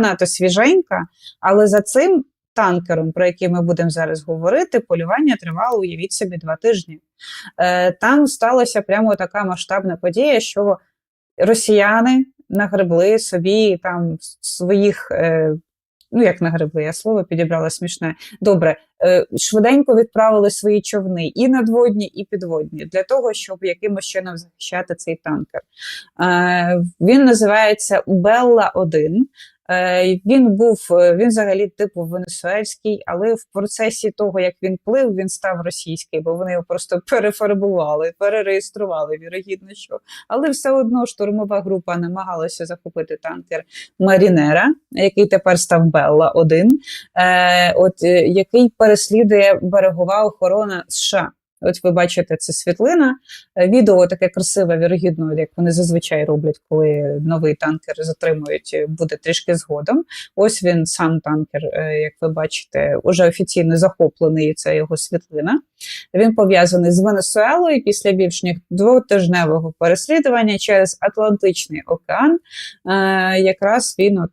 надто свіженька, але за цим танкером, про який ми будемо зараз говорити, полювання тривало, уявіть собі, два тижні. Е, Там сталася прямо така масштабна подія, що росіяни нагребли собі там своїх. Е, Ну, як нагребли, я слово підібрала смішне. Добре, е, швиденько відправили свої човни і надводні, і підводні для того, щоб якимось чином захищати цей танкер. Він називається Белла 1 Е, Він був е, він взагалі типу венесуельський, але в процесі того, як він плив, він став російський, бо вони його просто перефарбували, перереєстрували, вірогідно, що. Але все одно штурмова група намагалася захопити танкер Марінера, який тепер став Белла 1 е, от е, який переслідує берегова охорона США. От ви бачите, це світлина. Е, Відео таке красиве, вірогідно, як вони зазвичай роблять, коли новий танкер затримують, е, буде трішки згодом. Ось він сам танкер, е, як ви бачите, уже офіційно захоплений. Це його світлина. Він пов'язаний з Венесуелою після більш ніж двотижневого переслідування через Атлантичний океан. Якраз він от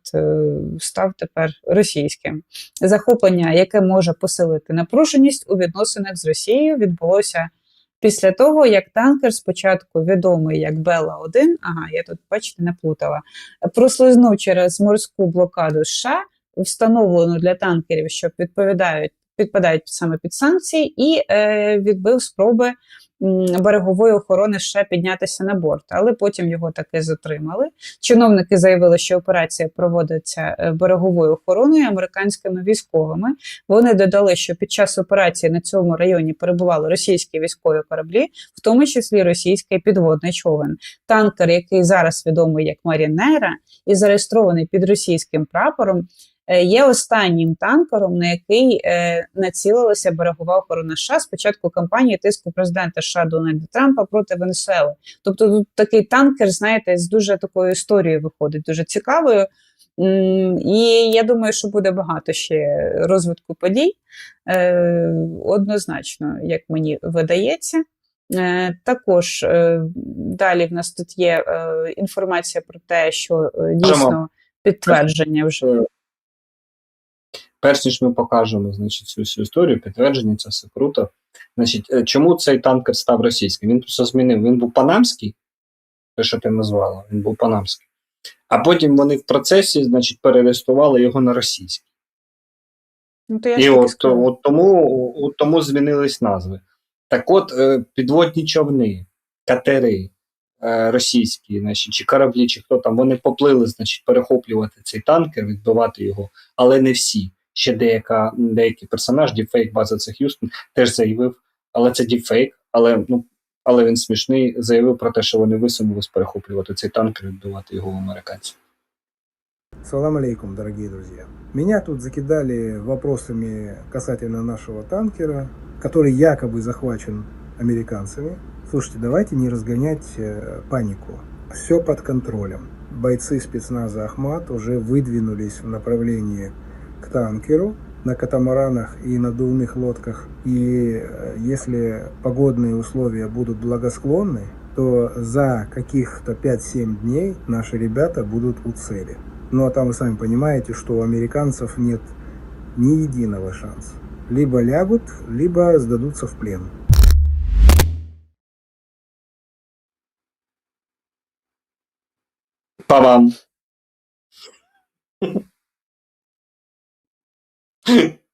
став тепер російським. Захоплення, яке може посилити напруженість у відносинах з Росією, відбулося після того, як танкер, спочатку відомий як Бела 1 ага, я тут бачите, не плутала, прослизнув через морську блокаду США, встановлену для танкерів, що відповідають. Підпадають саме під санкції, і е, відбив спроби берегової охорони ще піднятися на борт, але потім його таки затримали. Чиновники заявили, що операція проводиться е, береговою охороною американськими військовими. Вони додали, що під час операції на цьому районі перебували російські військові кораблі, в тому числі російський підводний човен. Танкер, який зараз відомий як Марінера, і зареєстрований під російським прапором. Е, Є останнім танкером, на який е, націлилася берегова охорона США з початку кампанії тиску президента США Дональда Трампа проти Венесуели. Тобто тут такий танкер, знаєте, з дуже такою історією виходить, дуже цікавою. І я думаю, що буде багато ще розвитку подій. Е, Однозначно, як мені видається. Також далі в нас тут є інформація про те, що дійсно підтвердження вже. Перш ніж ми покажемо значить, цю всю історію, підтвердження, це все круто. Значить, е, чому цей танкер став російським? Він просто змінив. Він був панамський, те, що ти назвала, він був панамський. А потім вони в процесі, значить, перереєстрували його на російський. Ну, то я І от, от тому, от тому змінились назви. Так от, е, підводні човни, катери е, російські, значить, чи кораблі, чи хто там, вони поплили, значить, перехоплювати цей танкер, відбивати його, але не всі. Ще деяка, деякий персонаж, діпфейк база це Х'юстон, теж заявив, але це діпфейк, але, ну, але він смішний, заявив про те, що вони висунулись перехоплювати цей танкер, відбивати його в американців. Салам алейкум, дорогие друзья. Меня тут закидали вопросами касательно нашего танкера, который якобы захвачен американцами. Слушайте, давайте не разгонять э, панику. Все под контролем. Бойцы спецназа Ахмат уже выдвинулись в направлении к танкеру на катамаранах и надувных лодках. И э, если погодные условия будут благосклонны, то за каких-то 5-7 дней наши ребята будут у цели. Ну а там вы сами понимаете, что у американцев нет ни единого шанса. Либо лягут, либо сдадутся в плен. Па-бам!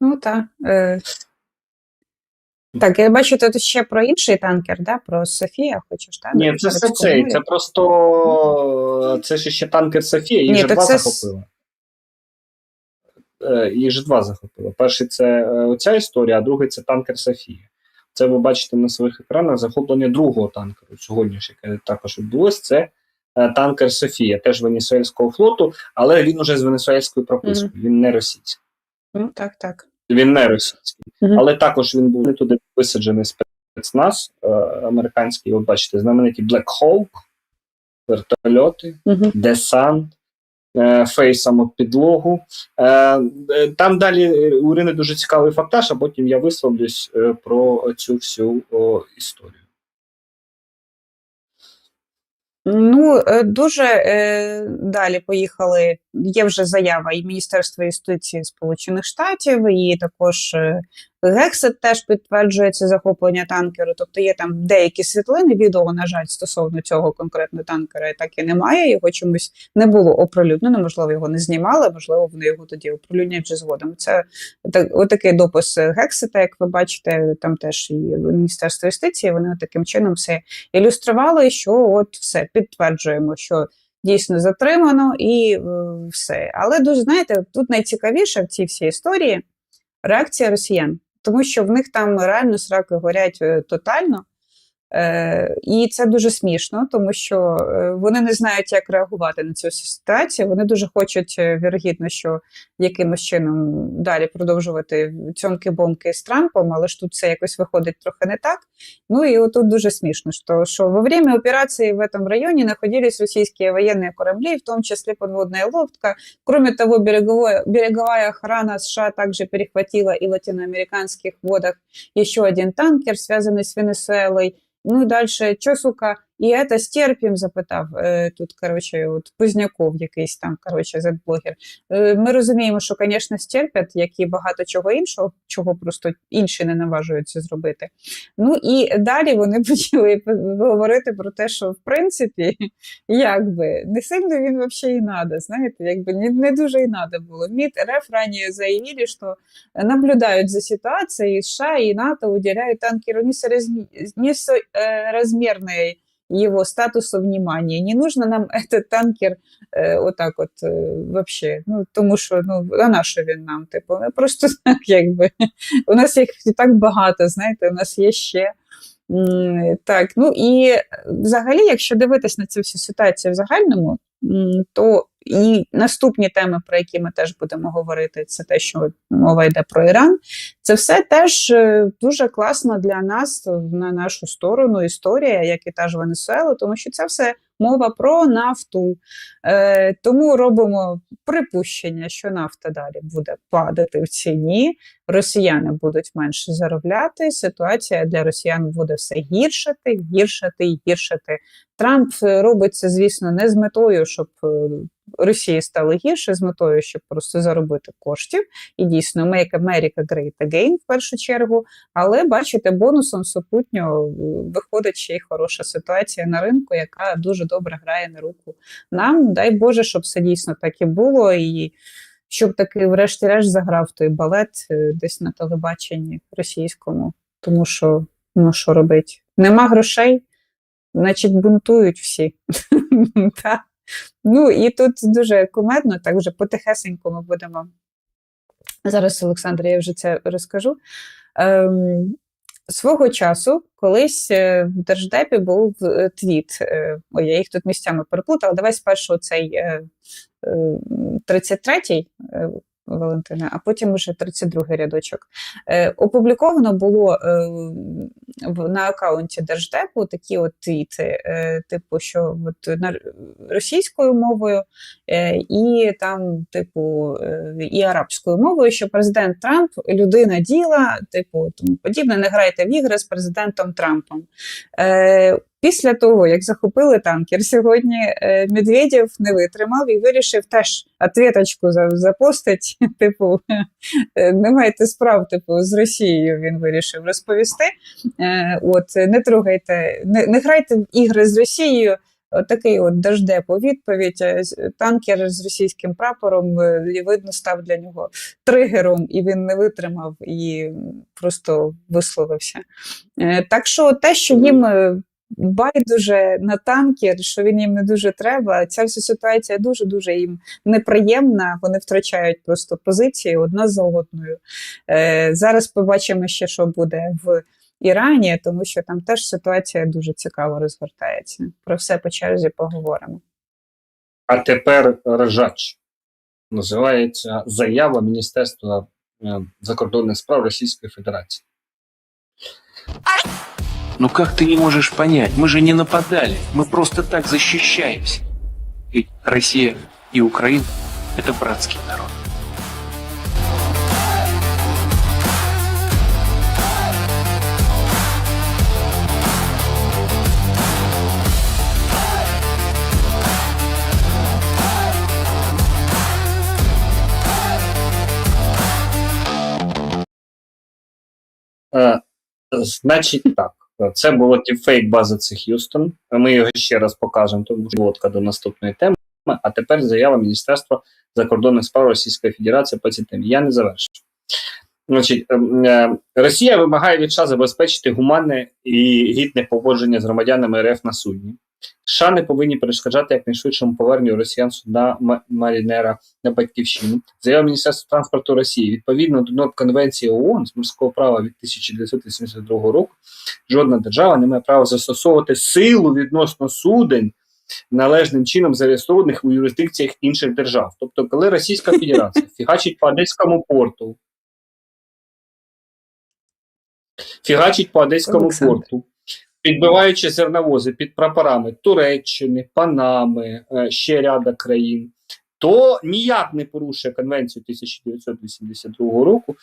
Ну так. Е... Так, я бачу, тут ще про інший танкер, да? про Софія хочеш, так? Ні, це все цей. Це просто це ж ще танкер Софія, їх Ні, же то два це с- захопили. Е, Їх же два захопили. Перший це е, оця історія, а другий це танкер Софія. Це ви бачите на своїх екранах захоплення другого танкеру сьогодні, ж, яке також відбулось. Це е, танкер Софія, теж Венесуельського флоту, але він уже з венесуельською пропискою, він не російський. Ну, так, так. Він не російський. Мгм. Але також він був не туди висаджений спецназ е, американський. От бачите, знамениті Black Hawk, вертольоти, Угу. десант, е, фейсом об підлогу. Е, е, Там далі у Ірини дуже цікавий фактаж, а потім я висловлюсь е, про цю всю о, історію. Ну, е, дуже е, далі поїхали є вже заява і Міністерства юстиції Сполучених Штатів, і також е, Гексет теж підтверджує це захоплення танкеру. Тобто є там деякі світлини, відео, на жаль, стосовно цього конкретно танкера так і немає. Його чомусь не було оприлюднено, можливо, його не знімали, можливо, вони його тоді оприлюднять вже згодом. Це так, отакий допис Гексета, як ви бачите, там теж і Міністерство юстиції, вони таким чином все ілюстрували, що от все підтверджуємо, що дійсно затримано і е, все. Але дуже знаєте, тут найцікавіше в цій всій історії реакція росіян, тому що в них там реально сраки горять е, тотально. Е, і це дуже смішно, тому що е, вони не знають, як реагувати на цю ситуацію. Вони дуже хочуть, е, вірогідно, що якимось чином далі продовжувати цьомки-бомки з Трампом, але ж тут це якось виходить трохи не так. Ну и вот тут дуже смешно, что, что во время операции в этом районе находились российские военные корабли, в том числе подводная лодка. Кроме того, береговое, береговая охрана США также перехватила и в латиноамериканских водах еще один танкер, связанный с Венесуэлой. Ну и дальше, что, сука, і це стерпім, запитав е, тут, коротше, от Позняков якийсь там, коротше, зет-блогер. Е, ми розуміємо, що, звісно, стерпять, як і багато чого іншого, чого просто інші не наважуються зробити. Ну і далі вони почали говорити про те, що в принципі, якби не сильно він взагалі і надо, знаєте, якби не, дуже і надо було. МИД РФ ранее заявили, что наблюдают за ситуацией, США и НАТО уделяют танкеру несоразмерной его статусу внимания. Не нужно нам этот танкер е, отак от е, вообще. Ну, тому що ну, а на що він нам? Типу, ну, просто так, якби. У нас їх і так багато, знаєте, у нас є ще. Так, ну і взагалі, якщо дивитись на цю всю ситуацію в загальному, то і наступні теми, про які ми теж будемо говорити, це те, що мова йде про Іран. Це все теж е, дуже класно для нас на нашу сторону історія, як і та ж Венесуела, тому що це все мова про нафту. Е, тому робимо припущення, що нафта далі буде падати в ціні, росіяни будуть менше заробляти. Ситуація для росіян буде все гіршати, гіршати і гіршати. Трамп робить це, звісно, не з метою, щоб е, Росії стало гірше, з метою, щоб просто заробити коштів. І дійсно, Make America Great Again в першу чергу. Але бачите, бонусом супутньо е, виходить ще й хороша ситуація на ринку, яка дуже добре грає на руку нам. Дай Боже, щоб все дійсно так і було. і щоб таки, врешті-решт, заграв той балет е, десь на телебаченні російському, тому що ну що робить? Нема грошей, значить бунтують всі. Ну і тут дуже кумедно, так вже потихесенько ми будемо. Зараз, Олександр, я вже це розкажу. Ем, Свого часу, колись е, в Держдепі був е, твіт. е, Ой, я їх тут місцями переплутала. Давай спершу цей е, е, 33-й е, Валентина, а потім вже 32-й рядочок. Е, Опубліковано було е, в- на аккаунті Держдепу такі от твіти, е, типу, що от російською мовою і там, типу, і арабською мовою, що президент Трамп людина діла, типу, тому подібне, не грайте в ігри з президентом Трампом. Після того, як захопили танкер, сьогодні е, Медведєв не витримав і вирішив теж ответочку за- запостить. Типу, е, не маєте справ, типу, з Росією він вирішив розповісти. Е, От не трогайте, не, не грайте в ігри з Росією. От такий от дождеп відповідь. Танкер з російським прапором видно став для нього тригером, і він не витримав і просто висловився. Так що те, що їм байдуже на танкер, що він їм не дуже треба, ця вся ситуація дуже дуже їм неприємна. Вони втрачають просто позиції одна за одною. Е, Зараз побачимо ще, що буде в Ірані, тому що там теж ситуація дуже цікаво розгортається. Про все по черзі поговоримо. А тепер ржач. Називається заява Міністерства е, закордонних справ Російської Федерації. Ну как ты не можешь понять? Мы же не нападали. Мы просто так защищаемся. Ведь Россия и Украина – это братский народ. Э, значит так. Це було тіпфейк бази цих Х'юстон. Ми його ще раз покажемо, тому що водка до наступної теми. А тепер заява Міністерства закордонних справ Російської Федерації по цій темі. Я не завершу. Значить, ем, е, Росія вимагає від США забезпечити гуманне і гідне поводження з громадянами РФ на судні. США не повинні перешкоджати якнайшвидшому поверненню росіян судна Марінера на батьківщину. Заява Міністерства транспорту Росії відповідно до норм Конвенції ООН з морського права від 1982 року. Жодна держава не має права застосовувати силу відносно суден, належним чином зареєстрованих у юрисдикціях інших держав. Тобто, коли Російська Федерація фігачить по Одеському порту, фігачить по Одеському Олександр. порту, підбиваючи зерновози під прапорами Туреччини, Панами, е, ще ряда країн, то ніяк не порушує Конвенцію 1982 року.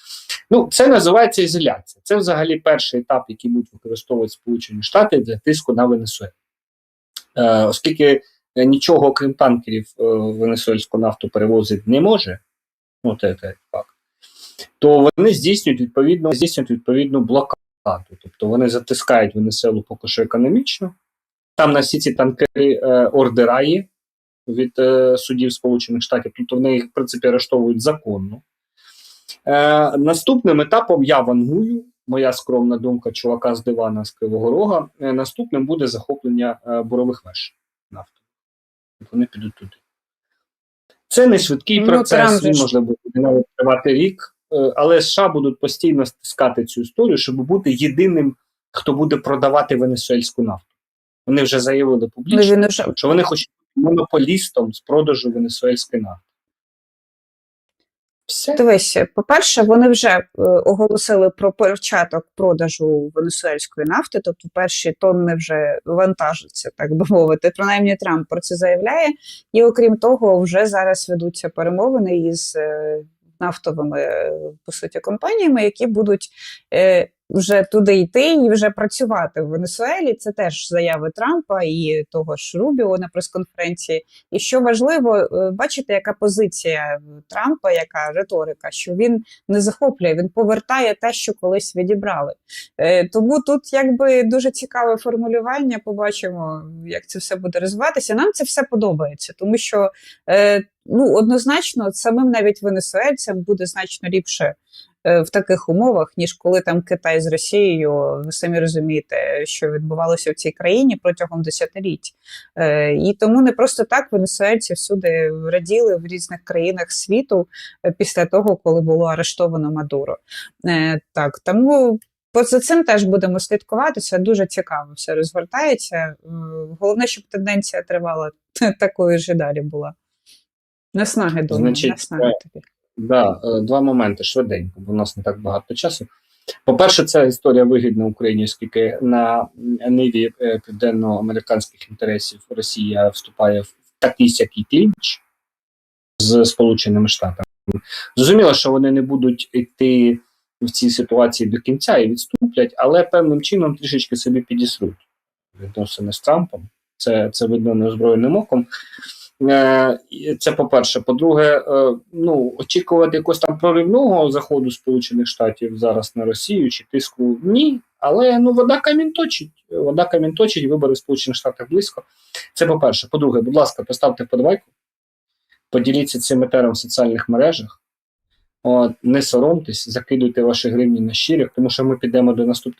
Ну, це називається ізоляція. Це взагалі перший етап, який будуть використовувати Сполучені Штати для тиску на Венесуелу. Е, оскільки е, нічого, окрім танкерів, е, венесуельську нафту перевозити не може, ну, це, це факт, то вони здійснюють відповідно, здійснюють відповідну блокаду. Тобто вони затискають Венесуелу поки що економічно. Там на всі ці танкери е, ордера є від е, судів Сполучених Штатів, тобто вони їх, в принципі, арештовують законно. Е, наступним етапом я вангую, моя скромна думка чувака з дивана з Кривого Рога. Е, наступним буде захоплення е, бурових веж нафти. Вони підуть туди. Це не швидкий Ну, процес, він може бути навіть тривати рік, але США будуть постійно стискати цю історію, щоб бути єдиним, хто буде продавати венесуельську нафту. Вони вже заявили Ну, публічно, що вони хочуть бути монополістом з продажу венесуельської нафти. Все. Дивись, по-перше, вони вже е, оголосили про початок продажу венесуельської нафти, тобто перші тонни вже вантажаться, так би мовити. Принаймні Трамп про це заявляє. І окрім того, вже зараз ведуться перемовини із е, нафтовими е, по суті компаніями, які будуть е, вже туди йти і вже працювати в Венесуелі. Це теж заяви Трампа і того ж Рубіо на прес-конференції. І що важливо, е, бачите, яка позиція Трампа, яка риторика, що він не захоплює, він повертає те, що колись відібрали. Е, Тому тут якби дуже цікаве формулювання. Побачимо, як це все буде розвиватися. Нам це все подобається, тому що е, ну однозначно самим навіть венесуельцям буде значно ліпше. Е, В таких умовах, ніж коли там Китай з Росією, ви самі розумієте, що відбувалося в цій країні протягом десятиліть. Е, І тому не просто так венесуельці всюди раділи в різних країнах світу е, після того, коли було арештовано Мадуро. Так, тому по- за цим теж будемо слідкувати. Це дуже цікаво все розгортається. Головне, щоб тенденція тривала такою ж і далі була. Наснаги думаю, наснаги тобі. Да, е, два моменти швиденько, бо в нас не так багато часу. По-перше, ця історія вигідна Україні, оскільки на ниві е, південноамериканських інтересів Росія вступає в такий сякий клінч з Сполученими Штатами. Зрозуміло, що вони не будуть йти в цій ситуації до кінця і відступлять, але певним чином трішечки собі підісруть відносини з Трампом. Це, це видно неозброєним оком. Е, Це по-перше. По-друге, е, ну очікувати якогось там проривного заходу Сполучених Штатів зараз на Росію чи тиску ні. Але ну вода камінь точить. Вода камінь точить, вибори в Сполучених Штатах близько. Це по-перше. По-друге, будь ласка, поставте подавайку, поділіться цим етером в соціальних мережах. От, не соромтесь, закидуйте ваші гривні на щирих, тому що ми підемо до наступних